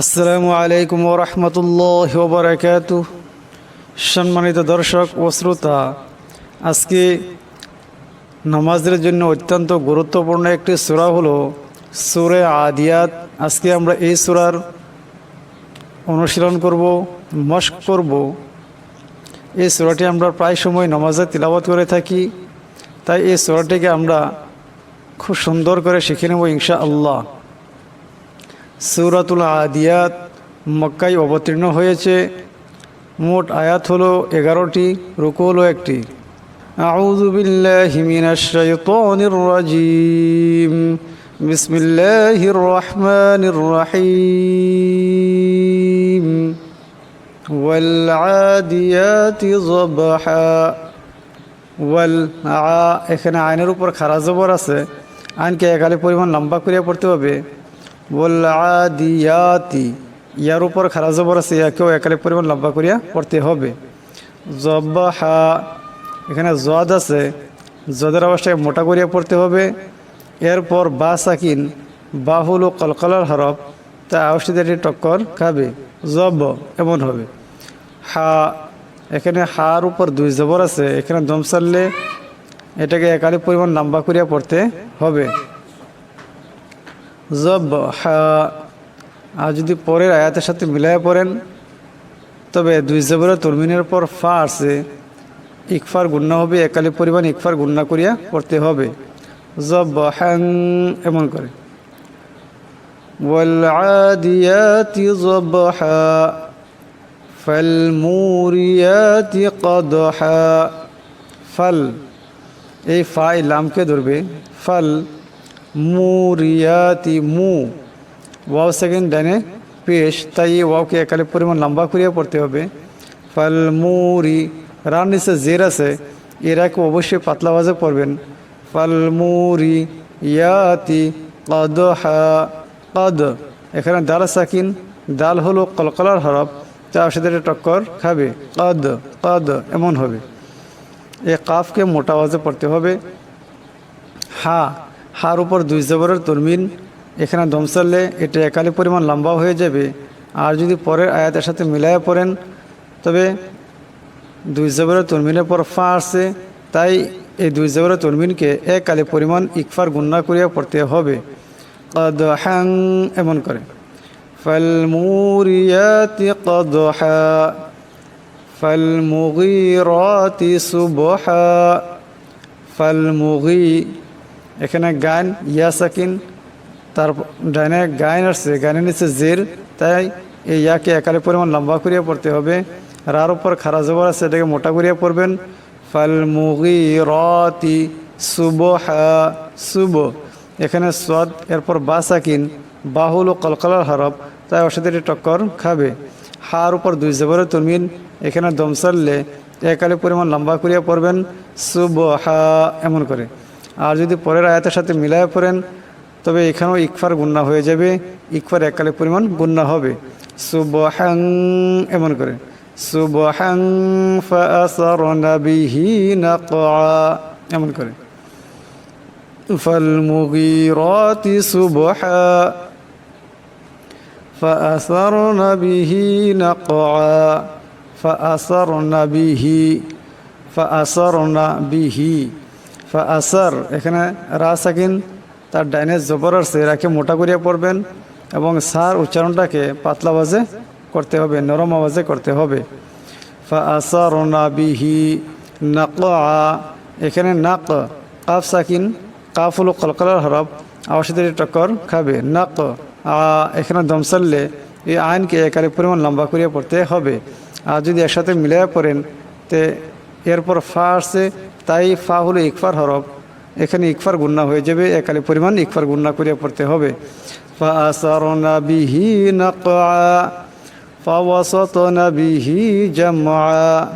আসসালামু আলাইকুম ওরহমতুল্লাহ ওবরাকাত সম্মানিত দর্শক ও শ্রোতা, আজকে নামাজের জন্য অত্যন্ত গুরুত্বপূর্ণ একটি সূরা হলো সুরে আদিয়াত। আজকে আমরা এই সূরার অনুশীলন করব, মস্ক করব। এই সূরাটি আমরা প্রায় সময় নামাজে তিলাবত করে থাকি, তাই এই সূরাটিকে আমরা খুব সুন্দর করে শিখে নেব ইনশা আল্লাহ সৌরাতুল আদিয়াত মক্কায় অবতীর্ণ হয়েছে। মোট আয়াত হলো এগারোটি রুকু হলো একটি। এখানে আইনের উপর খারা জবর আছে। আইনকে একালে পরিমাণ লম্বা করিয়া পড়তে হবে। ওয়াল আদিয়াতি ইয়ার উপর খারা জবর আছে, ইয়াকেও একালে পরিমাণ লম্বা করিয়া পড়তে হবে। জবাহা এখানে জদ আছে, জদের অবস্থায় মোটা করিয়া পড়তে হবে। এরপর বা সাকিন, বাহুল ও কলকলার হরফ, তা আওয়াজটি টক্কর খাবে জব এমন হবে। হা, এখানে হার উপর দুই জবর আছে, এখানে দম সারলে এটাকে একালি পরিমাণ লম্বা করিয়া পড়তে হবে। জব হা আর যদি পরের আয়াতের সাথে মিলাইয়া পড়েন তবে দুই জবরের তরমিনের পর ফা আছে ইকফার গুন্না হবে একালি পরিমাণ ইকফার গুন্না করিয়া পড়তে হবে জব হ্যাং এমন করে والعاديات ضبحا فالموريات قدحا ফল এই ফা এই লামকে ধরবে ফল মুরিয়াতি মু। ওয়াও সেকেন্ড, ডানে পেশ। তাই এই ওয়াওকে একালে পরিমাণ লম্বা করিয়া পড়তে হবে। ফল মুরি রান নিচে জের আছে। এরাকে অবশ্যই পাতলা বাজে পড়বেন। ফল মুরি ইয়াতি কদ, হা, কদ। এখানে দাল সাকিন। দাল হলো কলকলার হরফ। তার সাথে টক্কর খাবে। কদ কদ, এমন হবে। এ কাফকে মোটা আওয়াজে পড়তে হবে। হা হার উপর দুই জবরের তরমিন এখানে দমসাললে এটা একালি পরিমাণ লম্বা হয়ে যাবে আর যদি পরের আয়াতের সাথে মিলাইয়া পড়েন তবে দুই জবরের তরমিনের পর ফা আসছে তাই এই দুই জবরের তরমিনকে এক আলি পরিমাণ ইকফার গুন্না করিয়া পড়তে হবে কদ হ্যাং এমন করে فالموريات قدحا فالمغيرات সুবহা ফালমুগি এখানে গান ইয়া সাকিন, তার ডাইনে গায়ন আসছে গানের নিচে জের, তাই এই ইয়াকে একালে পরিমাণ লম্বা করিয়া পড়তে হবে। রার উপর খারা জবর আছে, এটাকে মোটা করিয়া পড়বেন। ফালমুগি রতি সুবহা সুব এখানে সদ এরপর বা সাকিন, বাহুল ও কলকলার হরফ, তাই অসাদের টক্কর খাবে। হার উপর দুই জবরের তুমিন এখানে দমসাললে একালে পরিমাণ লম্বা করিয়া পড়বেন সুব হা এমন করে। আর যদি পরের আয়াতের সাথে মিলায় পড়েন তবে এখানেও ইকফার গুন্না হয়ে যাবে ইকফার এককালে পরিমাণ গুন্না হবে সুব হ্যাং এমন করে সুব হ্যাং বিহি এমন করে فالمغيرات صبحا فأثرن به نقعا فأثرن به فأثرن به ফা আসার, এখানে রা সাকিন তার ডাইনে জবর আসছে রাখে মোটা করিয়া পড়বেন এবং সার উচ্চারণটাকে পাতলা আওয়াজে করতে হবে, নরম আওয়াজে করতে হবে। ফা আসার নাবিহি নাক এখানে নাক, কাফ সাকিন কাফ হলো কলকালার হরফ আমার টক্কর খাবে। নাক, আ, এখানে দমসাললে এই আইনকে একারে পরিমাণ লম্বা করিয়া পড়তে হবে। আর যদি একসাথে মিলাইয়া পড়েন, তে এরপর ফা আসে তাই ফা হলো ইকফার হরফ এখানে ইকফার গুন্না হয়ে যাবে একালে পরিমাণ ইকফার গুন্না করিয়া পড়তে হবে ফা আসারনা বিহি নাকা فوسطن به جمعا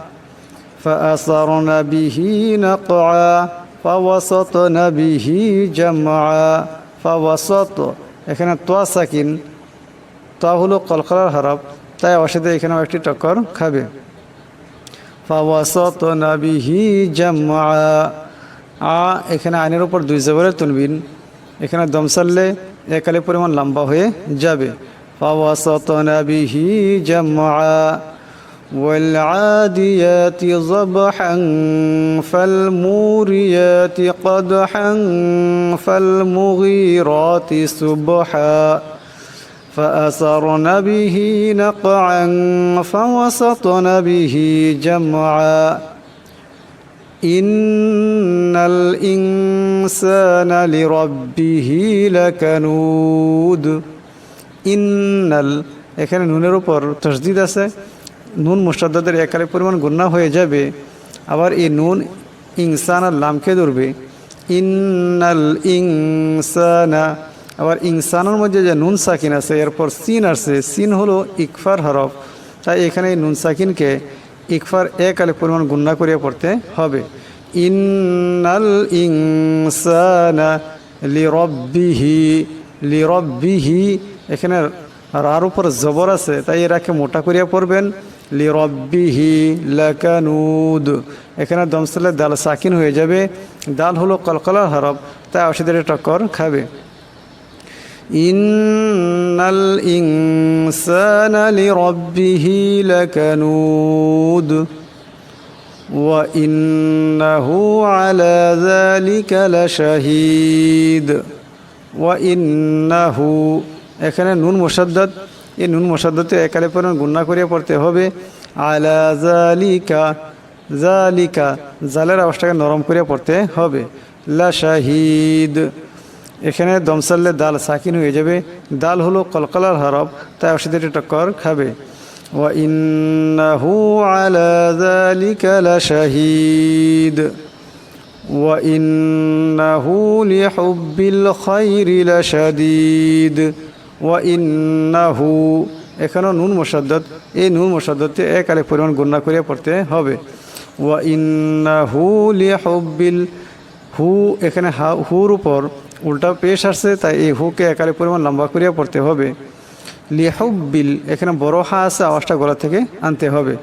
فأثرن به نقعا فوسطن به جمعا فوسط এখানে তোয়া সাকিন তা হলো কলকলার হরফ তাই অসাথে এখানেও একটি টক্কর খাবে فوسطن به جمعا আ এখানে আইনের উপর দুই জবরের তুলবিন এখানে দমসাললে একালে পরিমাণ লম্বা হয়ে যাবে فوسطن به جمعا والعاديات ضبحا فالموريات قدحا فالمغيرات سبحا فأثرن به نقعا فوسطن به جمعا إن الإنسان لربه لكنود ইন্নাল এখানে নুনের উপর তসদিদ আছে নুন মুস্তাদের একালে পরিমাণ গুন্না হয়ে যাবে আবার এই নুন ইনসান আর লামকে ধরবে ইন্নাল ইনসানা আবার ইনসানের মধ্যে যে নুন সাকিন আছে, এরপর সিন আসছে। সিন হলো ইকফার হরফ। তাই এখানে নুন সাকিনকে ইকফার এক আলে পরিমাণ গুন্না করিয়া পড়তে হবে। ইন্নাল ইনসানা লিরব্বিহি লিরব্বিহি, এখানে রার উপর জবর আছে, তাই এরাকে মোটা করিয়া পড়বেন। লিরব্বিহি লাকানুদ এখানে দমসলে দাল সাকিন হয়ে যাবে। দাল হলো কলকলার হরফ, তাই অসুদের টক্কর খাবে। ইন্নাল ইনসানা লিরব্বিহি লাকানুদ وإنه على ذلك لشهيد وإنه এখানে নুন মোসাদ্দাদ এই নুন মোসাদ্দাতে একালে পরিমাণ গুন্না করিয়া পড়তে হবে আলা জালিকা জালিকা জালের আওয়াজটাকে নরম করিয়া পড়তে হবে লা শাহিদ এখানে দমসাল্লে দাল সাকিন হয়ে যাবে দাল হলো কলকলার হরফ তাই অসুদের টক্কর খাবে وإنه على ذلك لشهيد وإنه لحب الخير لشديد وإنه এখানেও নুন মোসাদ্দত এই নুন মোসাদ্দতে এক আলে পরিমাণ গুণনা করিয়া পড়তে হবে ওয়া ইন্নাহু লিহুব্বিল হু এখানে হা হুর উপর উল্টা পেশ আসছে, তাই এই হুকে একালে পরিমাণ লম্বা করিয়া পড়তে হবে। লিহুব্বিল, এখানে বড় হা আছে, আওয়াজটা গলা থেকে আনতে হবে।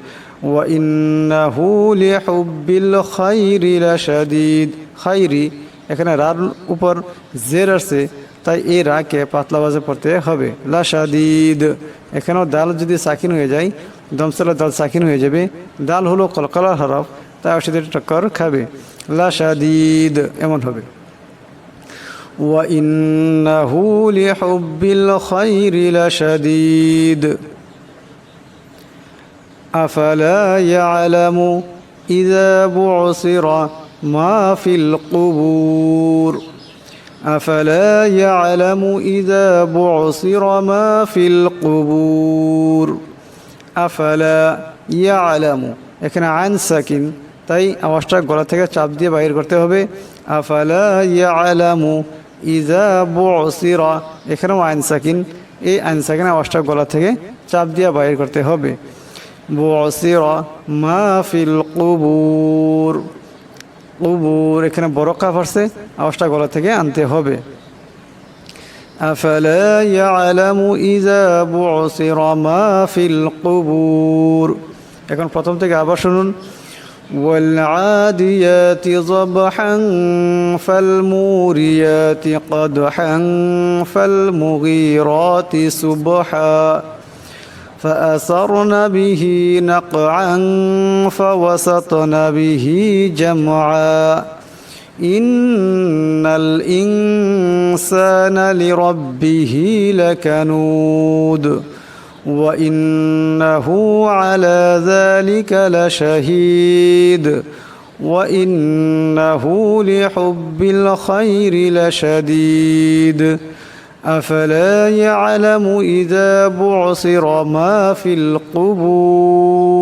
এখানে রার উপর জের আছে তাই এই রাকে পাতলা বাজে পড়তে হবে। লাশাদীদ এখানেও দাল যদি সাকিন হয়ে যায়, দমসালা দাল সাকিন হয়ে যাবে। দাল হলো কলকলার হরফ তাই অসুদের টক্কর খাবে। লাশাদীদ এমন হবে। وإنه لحب الخير لشديد أفلا يعلم إذا بعصر ما في القبور أفلا يعلم إذا بعصر ما في القبور أفلا يعلم এখানে আইন সাকিন তাই আওয়াজটা গলা থেকে চাপ দিয়ে বাইর করতে হবে আফালা ইয়ালামু ইজা বুসিরা এখানেও আইন সাকিন এই আইন সাকিন আওয়াজটা গলা থেকে চাপ দিয়ে বাইর করতে হবে বুসিরা মা ফিল কুবুর কুবুর এখানে বড় কাপ আসছে আওয়াজটা গলা থেকে আনতে হবে أفلا يعلم إذا بعثر ما في القبور এখন প্রথম থেকে আবার শুনুন والعاديات ضبحا فالموريات قدحا فالمغيرات سبحا. فأثرن به نقعا فوسطن به جمعا. إن الإنسان لربه لكنود. وإنه على ذلك لشهيد وإنه لحب الخير لشديد أفلا يعلم إذا بعصر ما في القبور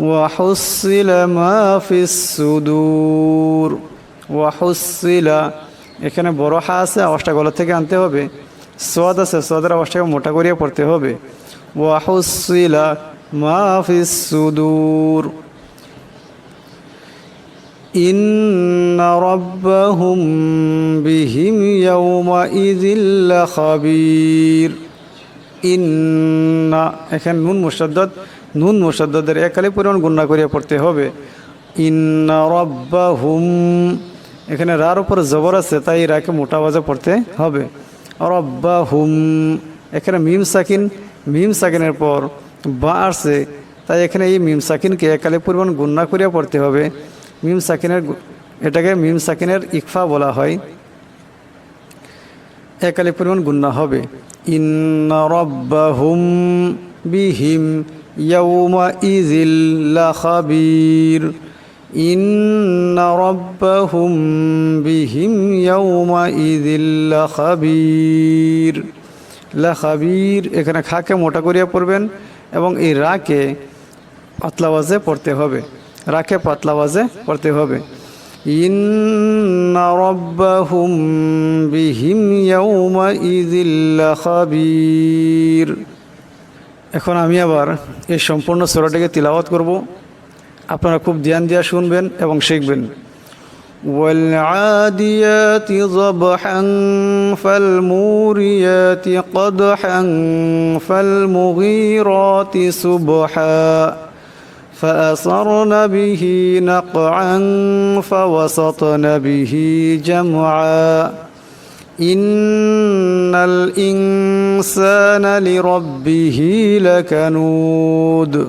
وحصل ما في الصدور وحصل এখানে বড় হা আছে আওয়াজটা গলা থেকে আনতে হবে সোয়াদ আছে সোয়াদের আওয়াজটাকে মোটা করিয়ে পড়তে হবে ওয়াহুসিলা মাফিস সুদূর إن ربهم بهم يومئذ لخبير ইন্না এখানে নুন মুসাদ্দদ নুন মুসাদ্দদের একালে পরিমাণ গুণনা করিয়া পড়তে হবে ইন্না রব্বাহুম এখানে রার উপর জবর আছে তাই রাকে মোটা আওয়াজে পড়তে হবে রব্বাহুম। এখানে মিম সাকিন, মিম সাকিনের পর বা আসছে, তাই এখানে এই মিম সাকিনকে একালে পরিমাণ গুণনা করিয়া পড়তে হবে। মিম সাকিনের এটাকে মিম সাকিনের ইকফা বলা হয়। একালে পরিমাণ গুণনা হবে। ইন্না রব্বাহুম বিহিম ইয়াউমা ইজিল্লা খাবির ইন্না রব্বাহুম বিহিম ইয়াউমা ইজিল্লা খাবির লা খাবির এখানে খাকে মোটা করিয়া পড়বেন এবং এই রাকে পাতলা ওয়াজে পড়তে হবে। রাকে পাতলা ওয়াজে পড়তে হবে। ইন্না রব্বাহুম বিহিম ইয়াউমা ইযিল্লা খাবীর এখন আমি আবার এই সম্পূর্ণ সূরাটিকে তিলাওয়াত করব। আপনারা খুব ধ্যান দিয়া শুনবেন এবং শিখবেন والعاديات ضبحا فالموريات قدحا فالمغيرات سبحا فأثرن به نقعا فوسطن به جمعا إن الإنسان لربه لكنود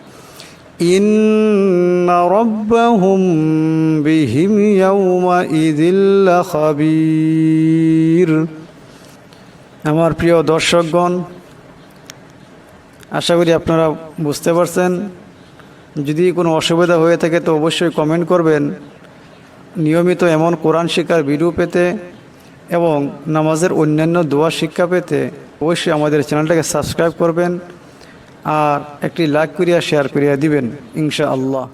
إن ربهم بهم يومئذ لخبير আমার প্রিয় দর্শকগণ আশা করি আপনারা বুঝতে পারছেন যদি কোনো অসুবিধা হয়ে থাকে তো অবশ্যই কমেন্ট করবেন নিয়মিত এমন কোরআন শিক্ষার ভিডিও পেতে এবং নামাজের অন্যান্য দোয়া শিক্ষা পেতে অবশ্যই আমাদের চ্যানেলটাকে সাবস্ক্রাইব করবেন আর একটি লাইক করিয়া শেয়ার করিয়া দিবেন ইনশা আল্লাহ